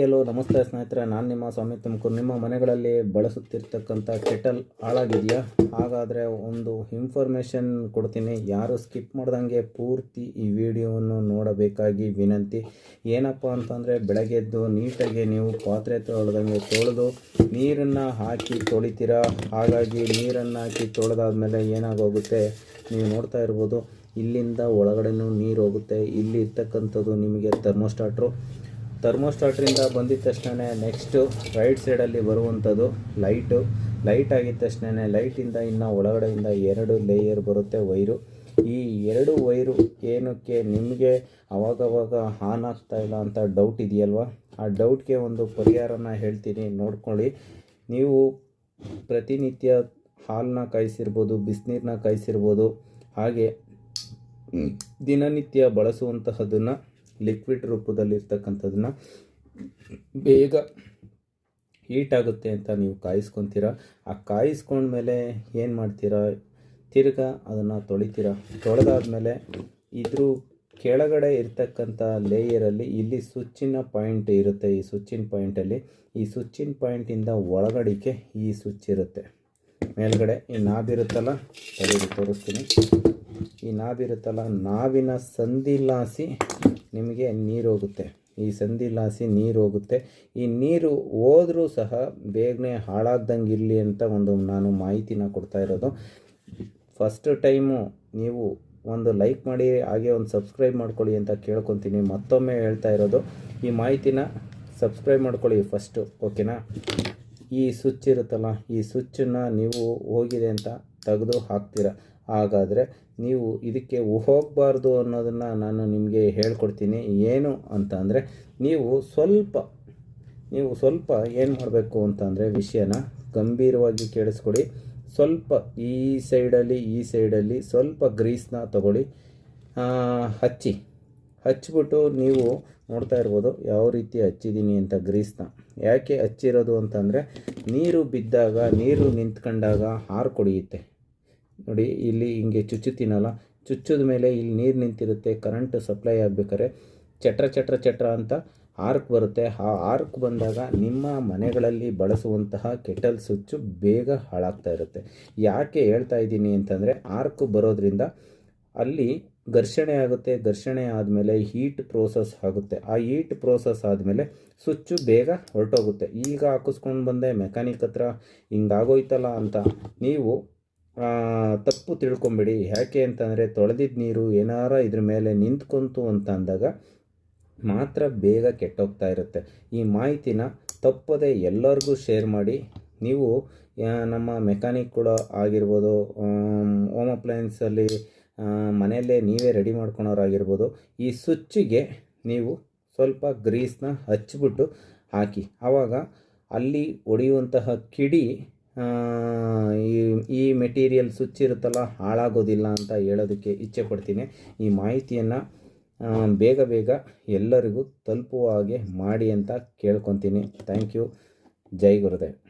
Hello ನಮಸ್ತೆ ಸ್ನೇಹಿತರೆ, ನಾನು ನಿಮ್ಮ ಸ್ವಾಮಿ ತುಮಕೂರು. ನಿಮ್ಮ ಮನೆಗಳಲ್ಲಿ ಬಳಸುತ್ತಿರ್ತಕ್ಕಂಥ ಕೆಟಲ್ ಹಾಳಾಗಿದೆಯಾ? ಹಾಗಾದರೆ ಒಂದು ಇನ್ಫಾರ್ಮೇಷನ್ ಕೊಡ್ತೀನಿ. ಯಾರು ಸ್ಕಿಪ್ ಮಾಡ್ದಂಗೆ ಪೂರ್ತಿ ಈ ವಿಡಿಯೋವನ್ನು ನೋಡಬೇಕಾಗಿ ವಿನಂತಿ. ಏನಪ್ಪ ಅಂತಂದರೆ ಬೆಳಗ್ಗೆದ್ದು ನೀಟಾಗಿ ನೀವು ಪಾತ್ರೆ ತೊಳೆದಂಗೆ ತೊಳೆದು ನೀರನ್ನು ಹಾಕಿ ತೊಳಿತೀರಾ? ಹಾಗಾಗಿ ನೀರನ್ನು ಹಾಕಿ ತೊಳೆದಾದ್ಮೇಲೆ ಏನಾಗೋಗುತ್ತೆ? ನೀವು ನೋಡ್ತಾ ಇರ್ಬೋದು, ಇಲ್ಲಿಂದ ಒಳಗಡೆನೂ ನೀರು ಹೋಗುತ್ತೆ. ಇಲ್ಲಿ ಇರ್ತಕ್ಕಂಥದ್ದು ನಿಮಗೆ ಥರ್ಮೋಸ್ಟಾಟ್ರು ಥರ್ಮೋಸ್ಟಾಟ್ರಿಂದ ಬಂದಿದ ತಕ್ಷಣ ನೆಕ್ಸ್ಟು ರೈಟ್ ಸೈಡಲ್ಲಿ ಬರುವಂಥದ್ದು ಲೈಟು ಲೈಟ್ ಆಗಿದ ತಕ್ಷಣ ಲೈಟಿಂದ ಇನ್ನು ಒಳಗಡೆಯಿಂದ ಎರಡು ಲೇಯರ್ ಬರುತ್ತೆ ವೈರು ಈ ಎರಡು ವೈರು ಏನಕ್ಕೆ ನಿಮಗೆ ಅವಾಗವಾಗ ಆನ್ ಆಗ್ತಾ ಇಲ್ಲ ಅಂತ ಡೌಟ್ ಇದೆಯಲ್ವಾ? ಆ ಡೌಟ್ಗೆ ಒಂದು ಪರಿಹಾರನ ಹೇಳ್ತೀನಿ, ನೋಡ್ಕೊಳ್ಳಿ. ನೀವು ಪ್ರತಿನಿತ್ಯ ಹಾಲನ್ನ ಕಾಯಿಸಿರ್ಬೋದು ಬಿಸಿನೀರನ್ನ ಕಾಯಿಸಿರ್ಬೋದು, ಹಾಗೆ ದಿನನಿತ್ಯ ಬಳಸುವಂತಹದನ್ನು ಲಿಕ್ವಿಡ್ ರೂಪದಲ್ಲಿರ್ತಕ್ಕಂಥದ್ದನ್ನು ಬೇಗ ಹೀಟ್ ಆಗುತ್ತೆ ಅಂತ ನೀವು ಕಾಯಿಸ್ಕೊತೀರ. ಆ ಕಾಯಿಸ್ಕೊಂಡ್ಮೇಲೆ ಏನು ಮಾಡ್ತೀರಾ? ತಿರ್ಗಾ ಅದನ್ನು ತೊಳಿತೀರ. ತೊಳೆದಾದ್ಮೇಲೆ ಇದ್ರ ಕೆಳಗಡೆ ಇರ್ತಕ್ಕಂಥ ಲೇಯರಲ್ಲಿ ಇಲ್ಲಿ ಸ್ವಿಚ್ಚಿನ ಪಾಯಿಂಟ್ ಇರುತ್ತೆ. ಈ ಸ್ವಿಚ್ಚಿನ ಪಾಯಿಂಟಲ್ಲಿ ಈ ಸ್ವಿಚ್ಚಿನ ಪಾಯಿಂಟಿಂದ ಒಳಗಡಿಕೆ ಈ ಸ್ವಿಚ್ ಇರುತ್ತೆ. ಮೇಲ್ಗಡೆ ಈ ನಾಬಿರುತ್ತಲ್ಲ ತಲೆಗೆ ತೋರಿಸ್ತೀನಿ. ಈ ನಾಬಿರುತ್ತಲ್ಲ ನಾವಿನ ಸಂದಿಲಾಸಿ ನಿಮಗೆ ನೀರು ಹೋಗುತ್ತೆ. ಈ ಸಂಧಿಲಾಸಿ ನೀರು ಹೋಗುತ್ತೆ. ಈ ನೀರು ಹೋದರೂ ಸಹ ಬೇಗನೆ ಹಾಳಾಗ್ದಂಗೆ ಇರಲಿ ಅಂತ ಒಂದು ನಾನು ಮಾಹಿತಿನ ಕೊಡ್ತಾ ಇರೋದು. ಫಸ್ಟ್ ಟೈಮು ನೀವು ಒಂದು ಲೈಕ್ ಮಾಡಿ, ಹಾಗೆ ಒಂದು ಸಬ್ಸ್ಕ್ರೈಬ್ ಮಾಡ್ಕೊಳ್ಳಿ ಅಂತ ಕೇಳ್ಕೊತೀನಿ. ಮತ್ತೊಮ್ಮೆ ಹೇಳ್ತಾ ಇರೋದು, ಈ ಮಾಹಿತಿನ ಸಬ್ಸ್ಕ್ರೈಬ್ ಮಾಡ್ಕೊಳ್ಳಿ ಫಸ್ಟು ಓಕೆನಾ ಈ ಸ್ವಿಚ್ ಇರುತ್ತಲ್ಲ, ಈ ಸ್ವಿಚ್ಚನ್ನು ನೀವು ಹೋಗಿದೆ ಅಂತ ತೆಗೆದು ಹಾಕ್ತೀರ? ಹಾಗಾದರೆ ನೀವು ಇದಕ್ಕೆ ಹೋಗಬಾರ್ದು ಅನ್ನೋದನ್ನು ನಾನು ನಿಮಗೆ ಹೇಳ್ಕೊಡ್ತೀನಿ. ಏನು ಅಂತ ನೀವು ಸ್ವಲ್ಪ ನೀವು ಸ್ವಲ್ಪ ಏನು ಮಾಡಬೇಕು ಅಂತಂದರೆ ವಿಷಯನ ಗಂಭೀರವಾಗಿ ಕೇಳಿಸ್ಕೊಡಿ. ಸ್ವಲ್ಪ ಈ ಸೈಡಲ್ಲಿ ಈ ಸೈಡಲ್ಲಿ ಸ್ವಲ್ಪ ಗ್ರೀಸ್ನ ತಗೊಳ್ಳಿ. ಹಚ್ಚಿ ಹಚ್ಚಿಬಿಟ್ಟು ನೀವು ನೋಡ್ತಾ ಇರ್ಬೋದು ಯಾವ ರೀತಿ ಹಚ್ಚಿದ್ದೀನಿ ಅಂತ ಗ್ರೀಸ್ನ ಯಾಕೆ ಹಚ್ಚಿರೋದು ಅಂತಂದರೆ ನೀರು ಬಿದ್ದಾಗ, ನೀರು ನಿಂತ್ಕೊಂಡಾಗ ಹಾರು ಕೊಡಿಯುತ್ತೆ ನೋಡಿ, ಇಲ್ಲಿ ಹಿಂಗೆ ಚುಚ್ಚುತ್ತೀನಲ್ಲ, ಚುಚ್ಚಿದ ಮೇಲೆ ಇಲ್ಲಿ ನೀರು ನಿಂತಿರುತ್ತೆ ಕರೆಂಟ್ ಸಪ್ಲೈ ಆಗಬೇಕಾದ್ರೆ ಚಟ್ರ ಚಟ್ರ ಚಟ್ರ ಅಂತ ಆರ್ಕ್ ಬರುತ್ತೆ. ಆ ಆರ್ಕ್ ಬಂದಾಗ ನಿಮ್ಮ ಮನೆಗಳಲ್ಲಿ ಬಳಸುವಂತಹ ಕೆಟಲ್ ಸ್ವಿಚ್ಚು ಬೇಗ ಹಾಳಾಗ್ತಾ ಇರುತ್ತೆ. ಯಾಕೆ ಹೇಳ್ತಾ ಇದ್ದೀನಿ ಅಂತಂದರೆ ಆರ್ಕ್ ಬರೋದ್ರಿಂದ ಅಲ್ಲಿ ಘರ್ಷಣೆ ಆಗುತ್ತೆ, ಘರ್ಷಣೆ ಆದಮೇಲೆ ಹೀಟ್ ಪ್ರೋಸೆಸ್ ಆಗುತ್ತೆ. ಆ ಹೀಟ್ ಪ್ರೋಸೆಸ್ ಆದಮೇಲೆ ಸ್ವಿಚ್ಚು ಬೇಗ ಹೊರಟೋಗುತ್ತೆ. ಈಗ ಹಾಕಿಸ್ಕೊಂಡು ಬಂದೆ ಮೆಕ್ಯಾನಿಕ್ ಹತ್ರ ಹಿಂಗಾಗೋಯ್ತಲ್ಲ ಅಂತ, ನೀವು ತಪ್ಪು ತಿಳ್ಕೊಂಬಿಡಿ. ಯಾಕೆ ಅಂತಂದರೆ ತೊಳೆದಿದ್ದ ನೀರು ಏನಾರ ಇದ್ರ ಮೇಲೆ ನಿಂತ್ಕೊಂತು ಅಂತ ಅಂದಾಗ ಮಾತ್ರ ಬೇಗ ಕೆಟ್ಟೋಗ್ತಾ ಇರುತ್ತೆ. ಈ ಮಾಹಿತಿನ ತಪ್ಪದೆ ಎಲ್ಲರಿಗೂ ಶೇರ್ ಮಾಡಿ. ನೀವು ನಮ್ಮ ಮೆಕ್ಯಾನಿಕ್ಗಳು ಆಗಿರ್ಬೋದು ಹೋಮ್ ಅಪ್ಲಯನ್ಸಲ್ಲಿ ಮನೆಯಲ್ಲೇ ನೀವೇ ರೆಡಿ ಮಾಡ್ಕೊಳೋರಾಗಿರ್ಬೋದು ಈ ಸ್ವಿಚ್ಚಿಗೆ ನೀವು ಸ್ವಲ್ಪ ಗ್ರೀಸ್ನ ಹಚ್ಚಿಬಿಟ್ಟು ಹಾಕಿ. ಆವಾಗ ಅಲ್ಲಿ ಒಡೆಯುವಂತಹ ಕಿಡಿ ಈ ಈ ಮೆಟೀರಿಯಲ್ ಸ್ವಿಚ್ ಇರುತ್ತಲ್ಲ, ಹಾಳಾಗೋದಿಲ್ಲ ಅಂತ ಹೇಳೋದಕ್ಕೆ ಇಚ್ಛೆ ಪಡ್ತೀನಿ. ಈ ಮಾಹಿತಿಯನ್ನು ಬೇಗ ಬೇಗ ಎಲ್ಲರಿಗೂ ತಲುಪುವ ಹಾಗೆ ಮಾಡಿ ಅಂತ ಕೇಳ್ಕೊತೀನಿ. ಥ್ಯಾಂಕ್ ಯು ಜೈ ಗುರುದೇವ್.